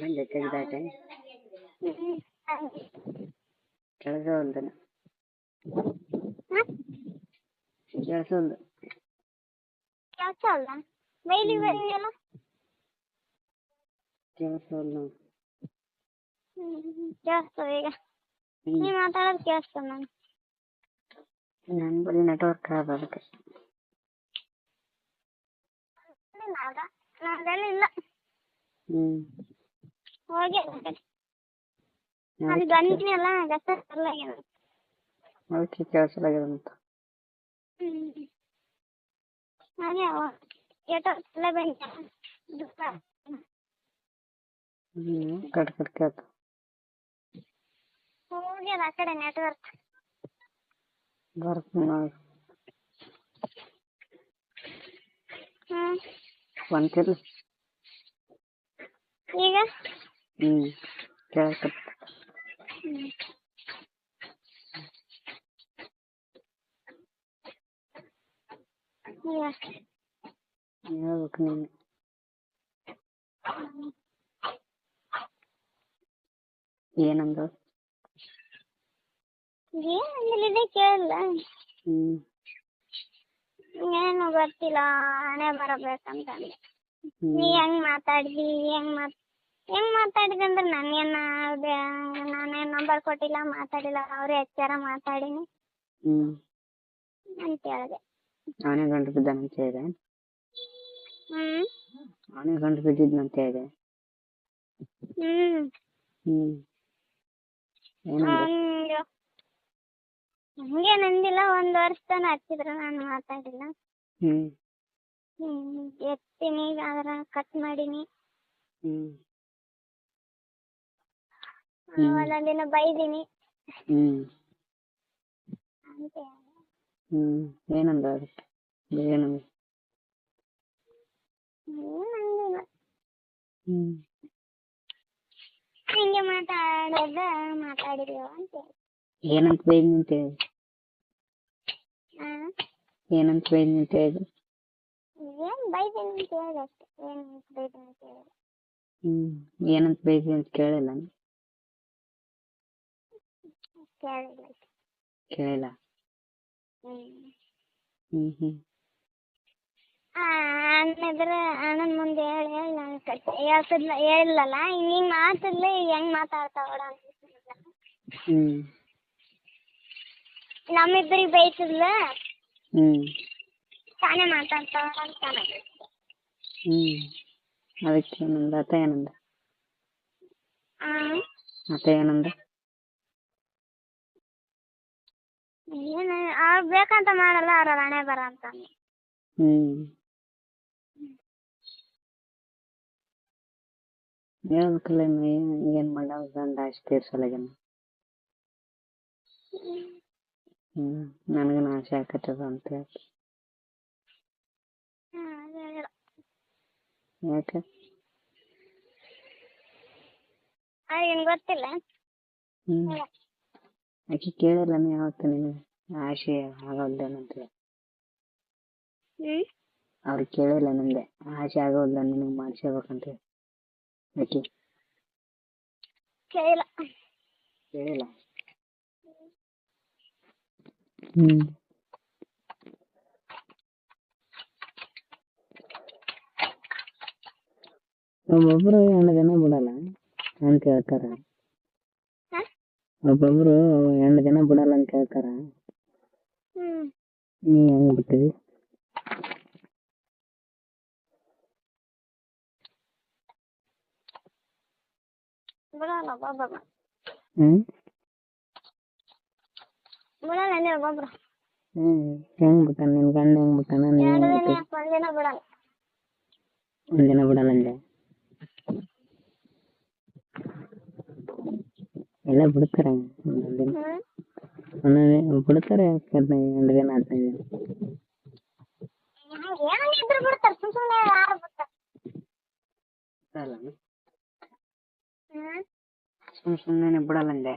ಬಂದೆ ತೆಗ್ದಾಟೆ ಕೆಲಸ ಹೊಲ್ದನ ಕೆಲಸ ಹೊಲ್ದು ಕೆಲಸ ಅಲ್ಲ ಬೈಲಿ ಬೈಲಿಯಲ್ಲ ಕೆಲಸ ಹೊಲ್ದು ಕೇಳಿಸ್ತದೆ ಈಗ ನೀ ಮಾತಾಡೋದು ಕೇಳಿಸ್ತದೆ ನಂಗೆ ನನ್ನ ಬಳಿ ನೆಟ್ವರ್ಕ್ ಖರಾಬ್ ಅದಕ್ಕೆ ನಾಗ ನಾವೆಲ್ಲ ಇಲ್ಲ ಹ್ಞೂ ಹೋಗಿ ಅಲ್ಲಿ ಬಂದಿನಿ ಅಲ್ಲ ಗಸ ಎಲ್ಲ ಆಗ್ಯಾದ ಅದಕ್ಕೆ ಕೆಲಸ ಆಗ್ಯದ ಅಂತ ಹ್ಞೂ ಹಾಗೆ ಏಟೋ ಎಲ್ಲ ಬಂದ ಹ್ಞೂ ಕಟ್ ಕಟ್ ಕೇಳ್ತ ಹೋಗ್ಯದ ಆ ಕಡೆ ನೆಟ್ವರ್ಕ್ ಬರ್ತೀನಿ ನೋಡಿ ಹ್ಞೂ ಬಂತಿಲ್ಲ ಈಗ? ಹ್ಮ್ ಕೇಳಕತ್ತ ಹ್ಞೂ ಏನಂದು ಹೇಳ್ಬೇಕು ನೀನು. ಏನಂದ? ಕೇಳಿಲ್ಲ. ಹ್ಞೂ ಏನು ಗೊತ್ತಿಲ್ಲ ಹಣೆ ಬರಬೇಕಂತ ನೀ ಹೆಂಗ್ ಮಾತಾಡಿದಿ ಹೆಂಗ್ ಮಾತ್ ಹೆಂಗ್ ಮಾತಾಡಿದೆ ಅಂದ್ರೆ ನನಗೇನ ನಾನೇನು ನಂಬರ್ ಕೊಟ್ಟಿಲ್ಲ ಮಾತಾಡಿಲ್ಲ ಅವರೇ ಹಚ್ಚಾರ ಮಾತಾಡೀನಿ. ಹ್ಞೂ ಅಂತ ಹೇಳಿದೆ. ಅವನೇ ಗಂಟು ಬಿದ್ದಾನಂತ ಹೇಳಿದೆ. ಹ್ಞೂ ಅವನೇ ಗಂಟು ಬಿದ್ದಿದ್ನಂತ ಹೇಳಿದೆ. ಹ್ಞೂ ಹ್ಞೂ ಏನಂದ? ಒಂದು ಹಂಗೇನ್ ಅಂದಿಲ್ಲ ಒಂದು ವರ್ಷ ತನ ಹಚ್ಚಿದ್ರು ನಾನು ಮಾತಾಡಿಲ್ಲ. ಹ್ಮ್. ಹ್ಞೂ ಎತ್ತೀನಿ ಆದ್ರೆ ಕಟ್ ಮಾಡೀನಿ. ಹ್ಞೂ ಹ್ಮ್. ಒಂದೊಂದು ದಿನ ಬೈದೀನಿ ಹ್ಞೂ ಅಂತ ಹೇಳಿದೆ ಹ್ಞೂ ಏನಂದ ಅದಕ್ಕೆ ಏನಂದ ಏನು ಅಂದಿಲ್ಲ ಹ್ಞೂ ಹಿಂಗೆ ಮಾತಾಡೋದ ಮಾತಾಡಿದೀವ ಅಂತ ಹೇಳಿ ಏನಂತ ಬೈದ್ನಿ ಅಂತ ಹೇಳಿ ಹಾಂ ಏನಂತ ಬೈದ್ನಿ ಅಂತ ಹೇಳಿದೆ ಏನು ಬೈದೀನಿ ಅಂತ ಹೇಳಿದೆ ಅಷ್ಟೇ ಏನು ಬೈದೀನಿ ಅಂತ ಹೇಳಿದೆ ಹ್ಞೂ ಏನಂತ ಬೈದ್ನಿ ಅಂತ ಕೇಳಿಲ್ಲ ಕೇಳಿಲ್ಲ. ಕೇಳಿಲ್ಲ? ಹ್ಮ್. ಹ್ಮ್ ಅನ್ನದ್ರ ಅಣ್ಣನ ಮುಂದೆ ಹೇಳಿ ಹೇಳಿ ನಾನು ಕಟ್ಟಿ ಹೇಳ್ತಿದ್ಲ ಹೇಳಿಲ್ಲಲ್ಲ ನೀನು ಮಾತಿದ್ಲ ಹೆಂಗ್ ಮಾತಾಡ್ತಾವಡ ಹ್ಮ್. ನಮ್ಮಿಬ್ಬರಿಗೆ ಬೈತಿದ್ಲ ಹ್ಮ್. ತಾನೇ ಮಾತಾಡ್ತಾವಡ ಅಂತ ಹ್ಮ್. ಅದಕ್ಕೆ ಏನಂದ? ಅತ್ತ ಏನಂದ? ಅತ್ತ ಏನಂದ? ಮಾಡಲ್ಲ ಅವ್ರ ಹಣೆ ಬರ ಅಂತ ಹ್ಮ್. ಹೇಳ್ಬೇಕಲ್ಲ ಏನು ಏನು ಮಾಡವ್ ಗಂಡ ಅಷ್ಟು ತೀರ್ಸಲಾಗ್ಯಾನ. ಹ್ಮ್ ನನಗೆ ಆಸೆ ಆಕತ್ತದ ಅಂತ ಹೇಳಿ. ಯಾಕೆ? ಏನ್ ಗೊತ್ತಿಲ್ಲ. ಹ್ಞೂ ಆಕೆ ಕೇಳಿಲ್ಲನ ಯಾವತ್ತು ನಿನಗೆ? ಆಸೆ ಆಗೋಲ್ದೇನಂತ ಹೇಳಿ ಹ್ಞೂ ಅವ್ರಿಗೆ ಕೇಳಿಲ್ಲ ನಿಂದೆ ಆಸೆ ಆಗೋಲ್ಲ ನಿನಗೆ ಮಾಡಿಸ್ಬೇಕಂತ ಹೇಳಿ ಆಕೆ ಕೇಳಿಲ್ಲ ಕೇಳಿಲ್ಲ ಹ್ಞೂ ಒಬ್ಬೊಬ್ರು ಹೆಣ್ಣು ದಿನ ಬಿಡಲ್ಲ ಅಂತ ಹೇಳ್ತಾರ ಹಾಂ ಒಬ್ಬೊಬ್ರು ಹೆಣ್ಣು ದಿನ ಬಿಡಲ್ಲ ಅಂತ ಹೇಳ್ತಾರ ಹ್ಞೂ ನೀ ಹೆಂಗ್ ಬಿಟ್ಟಿದಿ ಬಿಡಲ್ಲ ಒಬ್ಬೊಬ್ಬ ಹ್ಮ್ ಬಿಡಲ್ಲ ಅಂದೆ ಒಬ್ಬೊಬ್ರು ಹ್ಮ್ ಹೆಂಗ್ ಬಿಟ್ಟಾನ ನಿನ್ ಗಂಡ ಹೆಂಗ್ ಬಿಟ್ಟಾನ ನೀ ಎರಡು ಹೆಂಗ್ ದಿನ ಬಿಟ್ಟಿ ಒಂದಿನ ಬಿಡಲ್ಲ ಒಂದಿನ ಬಿಡಲ್ಲ ಅಂದೆ ಎಲ್ಲ ಬಿಡ್ತಾರೆ ಒಂದೊಂದ್ ದಿನ ಹ್ಞೂ ಒಂದೊಂದ್ ಬಿಡ್ತಾರೆ ಹದಿನೈದು ಎರಡು ದಿನ ಹದಿನೈದು ದಿನ ಏನಾಗಿದ್ರು ಬಿಡ್ತಾರೆ ಸುಮ್ ಸುಮ್ಮನೆ ಯಾರು